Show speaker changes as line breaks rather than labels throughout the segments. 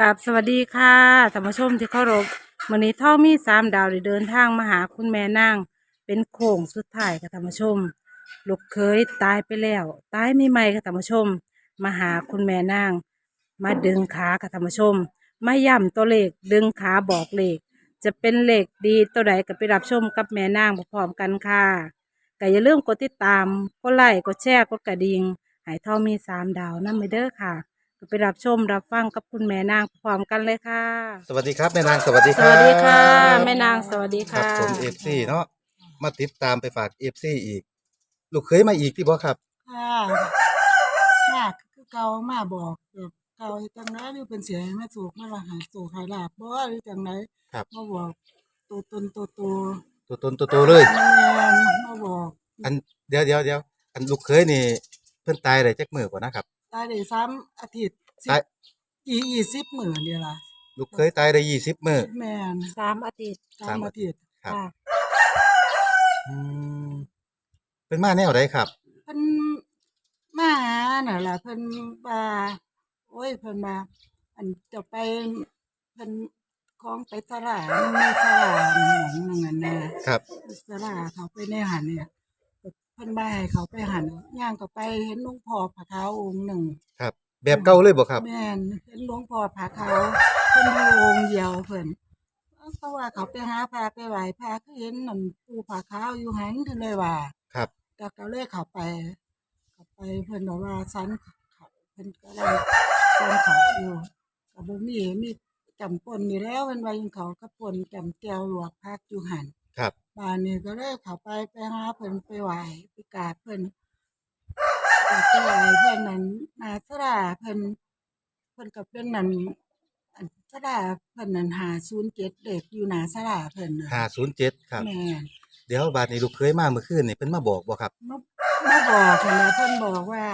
กับสวัสดีค่ะท่านผู้ชมที่เคารพมื้อนี้ท่อมีสามดาวได้เดินทางมาหาคุณแม่นางเป็นโค้งสุดท้ายค่ะท่านผู้ชม ลูกเคยตายไปแล้ว ตายไม่ใหม่ค่ะท่านผู้ชม มาหาคุณแม่นาง มาดึงขาค่ะท่านผู้ชม มาย่ำตัวเลขดึงขาบอกเลข จะเป็นเลขดีตัวใดก็ไปรับชมกับแม่นางพร้อมกันค่ะก็อย่าลืมกดติดตามกดไลค์กดแชร์กดกระดิ่งให้ท่อมีสามดาวนั่นไปเด้อค่ะ ไปรับชมรับฟังกับคุณแม่นางพร้อมกันเลยค่ะ
สวัสดีครับแม่นางสวัสดี
ส
ครับ
วัสดีค่ะ แม่นางสวัสดี
ครั
ค่ะ
บผมเอฟซีเนาะมาติดตามไปฝากเอฟซีอีก ลูกเคยมาอีกที่บ่ครับ
ค่ะมาคือเก่ามาบอกแบบเก่าจังไดหรือเป็นเสียงแม่สูกมาว่าหายสูกหายลาบบ่หรือจังได
ครับ
มาบอกตัวตนตัวตัว
ตัวตนตัวโตเลย
แม่นมาบอก
อันเดี๋ยวเดี๋ยวเดี๋ยวอันลูกเคยนี่เพิ่นตายได้จักมื้อกว่านะครับ
ตายได้ซ้ำอาทิตย์สิบ
ตาย
อียี่สิบมื้อเดียวล่ะ
ลูกเคยตายได้ยี่สิบมื้อ
แม่น
สามอาทิตย์
สามอาทิตย์
ครับ
ค่ะ
อืมเป็นมาแนวใดครับ
เพิ่นมาหาน่ะล่ะเพิ่นว่าโอ้ยเพิ่นมาอันจะไปเพิ่นของไปตลาดมันมีตลาดหยังนั่นน่ะนะ
ครับ
สลาเขาไปในหันเนี่ยเพิ่นบ่ให้เขาไปหันย่างก็ไปเห็นหลวงพ่อผาขาวองค์หนึ่ง
ครับ แบบเก่าเลยบ่ครับ
แม่นเห็นหลวงพ่อผาขาวเพิ่นอยู่องค์เดียวเพิ่นเพราะว่าเขาไปหาพาไปไหว้พาก็เห็นนั่นปู่ผาขาวอยู่หันก็เลยว่า
ครับ
ก็ก็เลยเขาไปเขาไปเพิ่นบอกว่าสันเขาเพิ่นก็เลยสันเขาอยู่ก็บ่มีมีจำปนนี่แล้วเพิ่นว่ายังเขาก็ปนจำแก้วลวกพักอยู่หัน
ครับ
บ้านนี้ก็เลยเข้าไปไปหาเพิ่นไปไหว้ไปกราบเพิ่น ไปไหว้เพิ่นนั่นนาสราเพิ่นเพิ่นก็เป็นนั่นอันสราเพิ่นนั่น507เด็กอยู่หน้าสราเพิ่นน่ะ
507ครับ
แม่น
เดี๋ยวบาดนี้ลูกเคยมาเมื่อคืนนี่เพิ่นมาบอกบ่ครับ
มามาบอกเพิ่นว่าเพิ่นบอกว่า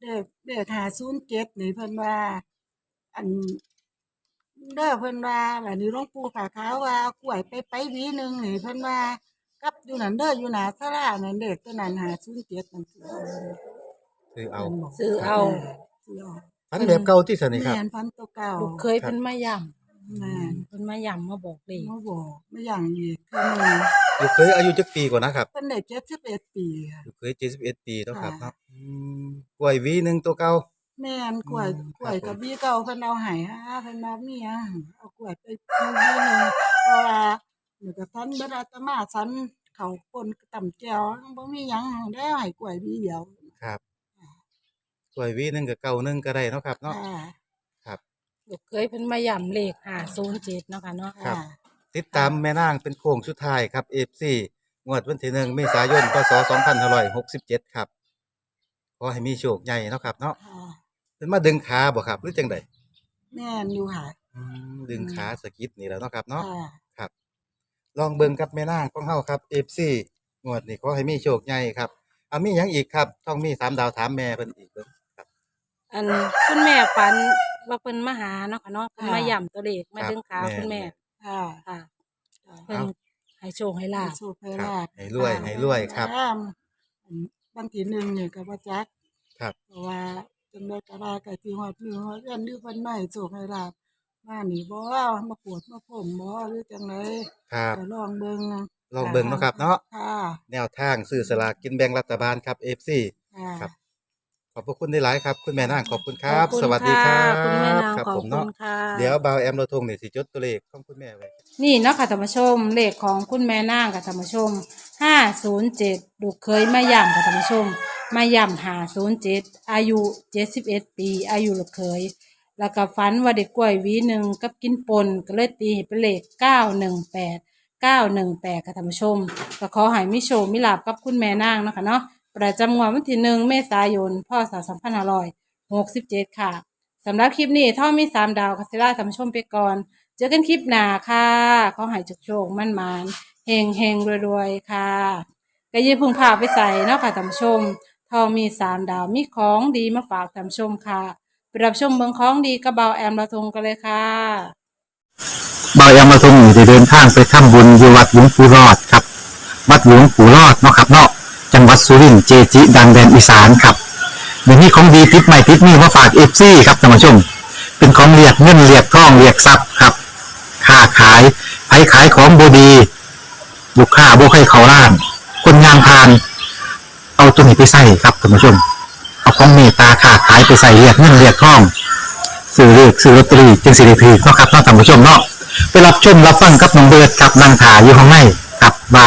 เด็กเด็ก507นี่เพิ่นว่า อันเด้อเพิ่นว่าบัดนี้หลวงปู่ขาขาวว่าเอากล้วยไปไปหวีหนึงนี่เพิ่นว่ากับอยู่นั่นเด้ออยู่หน้าศาลานั่นเด็กตัวนั้น507นั่นสิ
คือเอา
ซื้อเอา
ซื้อเอา
ฝันแบบเก่าที่สนิทครับ
แม่นฟันตัวเก่า
ลูกเคยเป็นมาย่
แม่นำ
เป็นมาย่ำมาบอกเลข
มาบอกไม่อย่างอีกคือหนึง
ลูกเคยอายุจักปีกว่านะครับ
เพิ่นได้71ปีค่ะ
ลูกเคย71ปีเนาะครับ
ค่ะ
เนาะอืมกล้วยหวีหนึงตัวเก่า
แม่นกล้วย
อืม
กล้วย
ครับผม
กับบี้เก่าเพิ่นเอาให้อ่าเพิ่นว่ามีหยังเอากล้วยไปบี้หนึงเพราะว่าหนูก็ทันเบิดอาตมาสันเขาปนต่ำแก้วบ่มีหยังได้ให้กล้วยบี้เดียว
ครับก ล้วยหวีหนึงกับเก่าหนึงก็ได้เนาะครับเนาะ
ค่ะ
ครับ
ลูกเคยเป็นมาย่ำเลขห้าศูนย์เจ็ดเนาะค่ะเนาะ
ครับ
ค่ะ
ติดตามแม่นางเป็นโค้งสุดท้ายครับ FC งวดวันที่หนึ่งเมษายนพศ2567ครับขอให้มีโชคใหญ่เนาะครับเนาะ
ค่ะ
เป็นมาดึงขาบ่ครับหรือจังได
แม่นอยู่ค่ะ
อืมดึงขาสะกิดนี่แหล้วเนาะครับเนาะ
ค่ะ
ครับลองเบิ่งกับแม่นางของเฮาครับ FC งวดนี้ขอให้มีโชคใหญ่ครับเอามีหยังอีกครับ ต้องมีสามดาวถามแม่เพิ่นอีกเบิ่งครับ
อันคุณแม่ฝันว่าเป็นมาหาเนาะค่ะเนาะเพิ่น
ค่ะ
มาย่ำตัวเลขมา
ครับ
ดึงขา
แม่
คุณแม่
ค่ะ
ค่ะ
ค่ะ
เพิ่นให้โชคให้ลาบ
สู้ไป
ครับ
ลาบ
ให้รวยให้รวยครับ
อ่าบางทีหนึ่งเนี่ยก็บ่จัก
ครับ
เพราะว่าจังได๋ก็ได้ก็สิฮอดมือฮอดเดือนหรือเพิ่นมาให้โชคให้ลาบมานี่บ่มาปวดมาผมบ่หรือจังได๋
ครับ
ก็ลองเบิ่ง
ลองเบิ่งเนาะครับเนาะ
ค่ะ
แนวทางซื้อสลากกินแบ่งรัฐบาลครับ FC
ค่ะ
ครับ ขอบพระคุณได้หลายครับ คุณแม่นางขอบคุณครับ
ขอณ
สวัสดีครัะบ
คุณแม่นาง
ครับ
ขอบ
ผม
คุ
เนาะ
ณค่ะ
เดี๋ยวบ่าวแอมเราทงนี่สิจดตัวเลขของคุณแม่ไว้
นี่เนาะค่ะท่านผู้ชม เลขของคุณแม่นางกับท่านผู้ชม ห้าศูนย์เจ็ดลูกเคยมาย่ำกับท่านผู้ชม มาย่ำหาศูนย์เจ็ดอายุเจ็ดสิบเอ็ดปี อายุลูกเคย แล้วก็ฝันว่าเด็กกล้วยหวีหนึ่งกับกินปนก็เลยตีให้เป็นเลขเก้าหนึ่งแปดเก้าหนึ่งแปดค่ะท่านผู้ชม ก็ขอให้มิโชคมิลาบกับคุณแม่นางเนาะคะเนาะ ประจำงวดวันที่หนึ่งเมษายนพศสองพันห้าร้อยหกสิบเจ็ดค่ะสำหรับคลิปนี้ท่อมีสามดาวคาเซล่าท่านผู้ชมไปก่อน เจอกันคลิปหน้าค่ะ ขอให้จุกโชคมั่นหมานเฮงเฮงรวยๆ ค่ะก็ยืมพึ่งพาไปใส่เนาะค่ะท่านผู้ชมทอมีสามดาวมีของดีมาฝากท่านผู้ชมค่ะไปรับชมเมืองของดีกระเบาแอมละทงกันเลยค่ะ
บายามาทรงอยู่ได้เดินทางไปทำบุญอยู่วัดหลวงปู่รอดครับ วัดหลวงปู่รอดเนาะครับเนาะ จังหวัดสุรินทร์เจจิ ดังแดนอีสานครับเดี๋ยวนี้ของดีติดใหม่ติดนี่มาฝากเอฟซีครับท่านผู้ชม เป็นของเรียกเงินเรียกทองเรียกทรัพย์ครับค้าขายไผขายของบดีบุกค้าบุกให้เขาล้าน คนงานพาน เอาตัวนี้ไปใส่ครับท่านผู้ชม เอาของเมตตาค้าขายไปใส่เรียกเงินเรียกทองซื้อเลือกซื้อลอตเตอรี่จึงสิริพีเนาะครับท่านผู้ชมเนาะไปรับชมรับฟังกับน้องเบิร์ดกับนางถาอยู่ข้างในกับว่า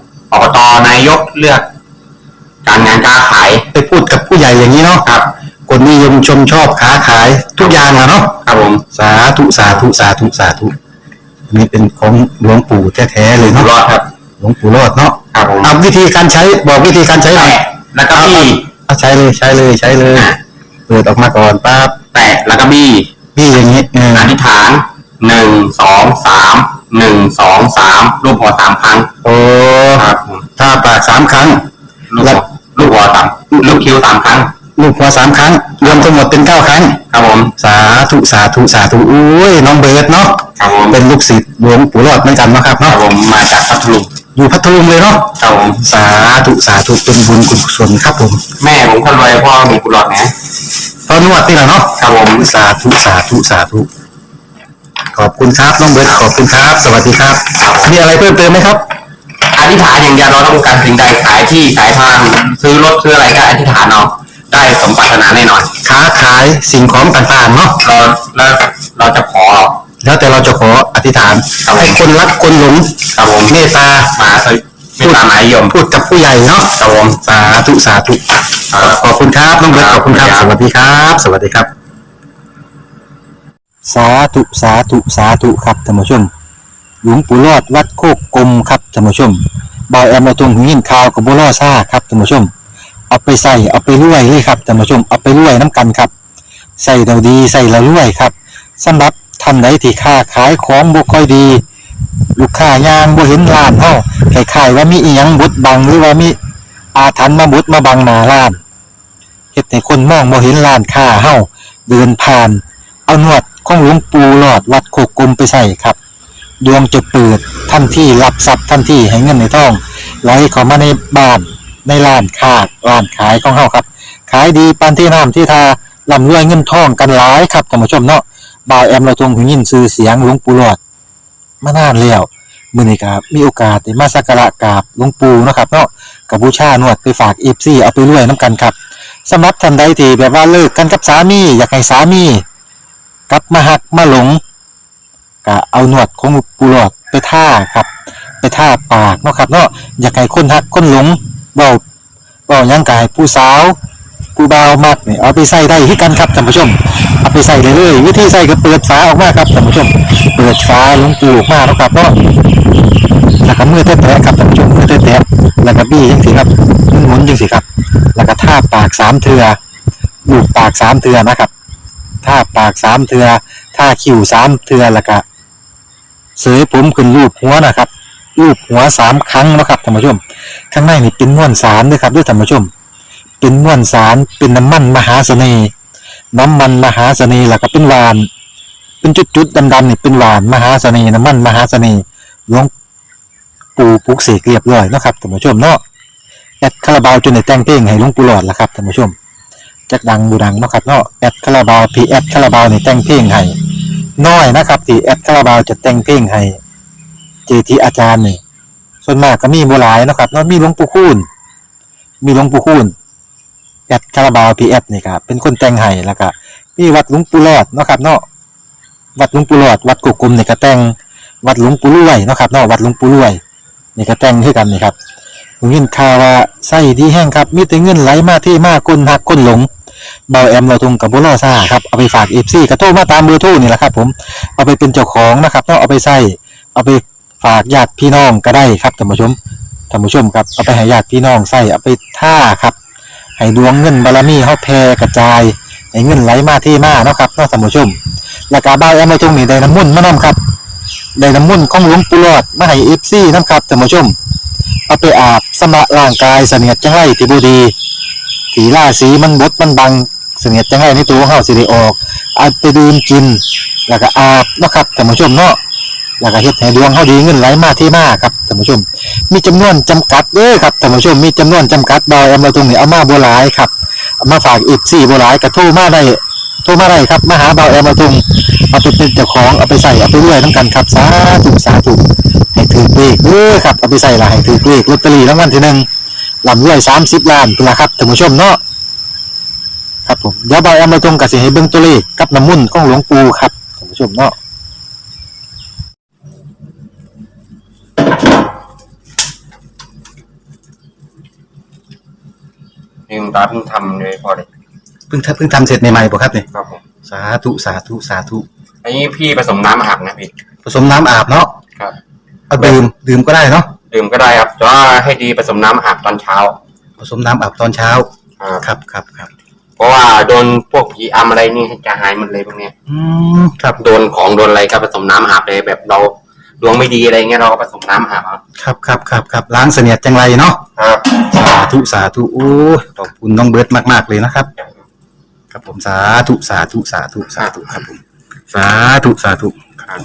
อบตนายกเลือก การงานการขาย
ไปพูดกับผู้ใหญ่อย่างนี้เนาะ
ครับ
คนนิยมชมชอบค้าขายทุกอย่างอะเนาะ
ครับผม
สาธุสาธุสาธุสาธุอันนี้เป็นของหลวงปู่แท้ๆเลย
อยู่
เนาะ
รอดครับ
หลวงปู่รอดเนาะ
ครับผม
เอาวิธีการใช้บอกวิธีการใช้หน่อย
แตะแล้วก็บี้
เอาใช้เลยใช้เลยใช้เลยเปิดออกมาก่อนปั๊บ
แตะแล้วก็บี้
พี่อย่างนี้เออ
อธิษฐานหนึ่งสองสาม หนึ่งสองสามรูปหัวสามครั้ง
โอ้
ครับผม
ถ้าปากสามครั้ง
ลูกหัวลูกหัวสามลูกคิ้วสามครั้ง
ลูกหัวสามครั้ง รวมทั้งหมดเป็นเก้าครั้ง
ครับผม
สาธุสาธุสาธุอุ้ยน้องเบิร์ดเนาะ
ครับผม
เป็นลูกศิษย์หลวงปู่รอดเหมือนกันเนาะครับ
ครับ
เนาะ
ผมมาจากพัทลุง
อยู่พัทลุงเลยเนาะ
ครับผม
สาธุสาธุเป็นบุญกุศลครับผม
แม่ผมคนรวยพ่อมีกุหลาบนะ
ตอนนวดนี่แหละเนาะ
ครับผม
สาธุสาธุสาธุข อบคุณครับน้องเบิร์ตขอบคุณครับ สวัสดีครับ มีอะไรเพิ่มเติมไหมครับ
อธิษฐานอย่างเดียวเราต้องการสิ่งใดขายที่ขายทางซื้อรถซื้ออะไรก็อธิษฐานเอาได้สมปรารถนาแน่นอน
ค้าขายสิ่งของต่างๆเนาะ
เราแล้วเราจะขอ
แล้วแต่เราจะขออธิษฐาน
ครับผม
ให้คนรักคนหลง
ครับผม
เมตตา
มาคือไม่ตามหมายยม
พูดกับผู้ใหญ่เนาะ
ครับผม
สาธุสาธุขอบคุณครับน้องเบิร์ตขอบคุณครับ สวัสดีครับ สวัสดีครับ สาธุสาธุสาธุครับท่านผู้ชม หลวงปู่รอดวัดโคกกลมครับท่านผู้ชมบอยแอมมาตรงหินข่าวกับบัวล่อซ่าครับท่านผู้ชม เอาไปใส่เอาไปรวยเลยครับท่านผู้ชมเอาไปรวยน้ำกันครับใส่เราดีใส่เรารวยครับสำหรับท่านใดที่ค้าขายของบ่ค่อยดี ลูกค้ายางบ่เห็นร้านเฮาคล้ายๆว่ามีอีหยังบดบังหรือว่ามีอาถรรพ์มาบดมาบังหน้าร้านเฮ็ดให้คนมองบ่เห็นร้านค้าเฮาเดินผ่าน เอานวด ของหลวงปู่หลอดวัดโคกกลมไปใส่ครับ ดวงจะเปิดทันที่รับทรัพย์ทันที่ให้เงินในท้องไหลเข้ามาในบ้านในร้านค้าร้านขายของเฮาครับ ขายดีปานที่น้ำที่ทาร่ำรวยเงินทองกันหลายครับท่านผู้ชมเนาะบ่าวแอมเราทวงหูยินซื้อเสียงหลวงปู่หลอดมานานแล้วมื้อนี้ครับมีโอกาสได้มาสักการะกราบหลวงปู่เนาะครับเนาะกับบูชานวดไปฝาก FC เอาไปรวยน้ำกันครับสำหรับท่านใดที่แบบว่าเลิกกันกับสามี อยากให้สามี กลับมาหักมาหลงก็เอาหนวดของปูหลอดไปท่าครับ ไปท่าปากเนาะครับเนาะอยากให้คนหักคนหลงเบาเบาหยังกายผู้สาวผู้บ่าวมักนี่เอาไปใส่ได้ที่กันครับท่านผู้ชมเอาไปใส่เลยเลยวิธีใส่ก็เปิดฝาออกมาครับท่านผู้ชม เปิดฝาลงปูออกมาเนาะครับเนาะแล้วก็มือแตะๆครับท่านผู้ชมมือแตะๆแล้วก็บี้จังสิครับหมุนๆจังสิครับ แล้วก็ท่าปากสามเทือลูบปากสามเทือนะครับ ท่าปากสามเทือท่าคิ้วสามเทือแล้วก็เสยผมขึ้นรูปหัวนะครับ รูปหัวสามครั้งนะครับท่านผู้ชม ข้างในนี่เป็นม้วนสารด้วยครับด้วยท่านผู้ชม เป็นม้วนสารเป็นน้ำมันมหาเสน่ห์น้ำมันมหาเสน่ห์แล้วก็เป็นหวาน เป็นจุดๆดำๆนี่เป็นหวานมหาเสน่ห์น้ำมันมหาเสน่ห์หลวงปู่ปลุกเสกเรียบร้อยนะครับท่านผู้ชมเนาะแอดคาราบาวจนในแต่งเพลงให้หลวงปู่หลอดละครับท่านผู้ชม จักดังบูดังเนาะครับเนาะแอดคาราบาวพีแอดคาราบาวนี่แต่งเพลงให้น้อยนะครับที่แอดคาราบาวจะแต่งเพลงให้เจทีอาจารย์นี่ส่วนมากก็มีโบหลายนะครับเนาะมีหลวงปู่คูณมีหลวงปู่คูณแอดคาราบาวพีแอดนี่ครับเป็นคนแต่งให้แล้วก็มีวัดหลวงปู่หลอดเนาะครับเนาะวัดหลวงปู่หลอด วัดกุกกลมนี่ก็แต่งวัดหลวงปู่รวยเนาะครับเนาะวัดหลวงปู่รวยนี่ก็แต่งให้กันนี่ครับผมยินข่าว่าไส้ดีแห้งครับ มีแต่เงินไหลมาที่มากคนหักคนหลง เบาแอมเราทุ่งกับบุรอซ่าครับเอาไปฝากเอฟซีกระโทรมาตามเบอร์โทรนี่แหละครับผมเอาไปเป็นเจ้าของนะครับต้องเอาไปใส่เอาไปฝากญาติพี่น้องก็ได้ครับท่านผู้ชมท่านผู้ชมครับเอาไปให้ญาติพี่น้องใส่เอาไปท่าครับให้ดวงเงินบารมีเฮาแผ่กระจายให้เงินไหลมาที่มาเนาะครับเนาะท่านผู้ชมแล้วก็บ่าแอมมาตรงนี้ได้น้ำมุ่นมานํครับได้น้ำมุ่นของหลวงปู่หลอดมาให้ FC นํครับท่านผู้ชมเอาไปอาบสำระร่างกายเสนียดจังไรที่บ่ดี สีล่าสีมันบดมันบังเสนียดจังไรในตัวของเฮาสิได้ออกเอาไปดื่มกิน แล้วก็อาบเนาะครับท่านผู้ชมเนาะแล้วก็เฮ็ดให้ดวงเฮาดีเงินไหลมาที่มาครับท่านผู้ชม มีจำนวนจำกัดเด้อครับท่านผู้ชมมีจำนวนจำกัดดอยเอามาตรงนี้เอามาบ่หลายครับเอามาฝากอีก4บ่หลายก็โทรมาได้โทรมาได้ครับมาหาเบาแอมมาตรงเอาไปเป็นเจ้าของเอาไปใส่เอาไปรวยนํกันครับสาธุสาธุให้ถือเลขเด้อครับเอาไปใส่ละให้ถือเลขลอตเตอรี่รางวัลที่หนึ่ง ลำรวย30ล้านพุ่นล่ะครับท่านผู้ชมเนาะครับผมเดี๋ยวเบาแอมมาตรงก็สิให้เบิ่งตัวเลขกับน้ำมุ่นต์ของหลวงปู่ครับท่านผู้ชมเนาะ
นี่คุณตาเพิ่งทำเลยพอเลย
เพิ่งทำเพิ่งทำเสร็จใหม่ๆป่ะครับเนี่ย
ครับผม
สาธุสาธุสาธุ
อันนี้พี่ผสมน้ำอาบนะพี่
ผสมน้ำอาบเนาะ
ครับ
เอาดื่มดื่มก็ได้เนาะ
ดื่มก็ได้ครับแต่ว่าให้ดีผสมน้ำอาบตอนเช้า
ผสมน้ำอาบตอนเช้า
ครับ
ครับครับครับ
เพราะว่าโดนพวกผีอำอะไรนี่จะหายหมดเลยพวกเนี้ย
อืมครับ
โดนของโดนอะไรก็ผสมน้ำอาบเลยแบบเราดวงไม่ดีอะไรเงี้ยเราก็ผสมน้ำอาบเอา
ครับครับครับครับล้างเสนียดจังไรเนาะ
ครับ
สาธุสาธุโอ้ยขอบคุณน้องเบิร์ตมากๆเลยนะครับ ครับผมสาธุสาธุสาธุสาธุครับผมสาธุสาธุ
ครับ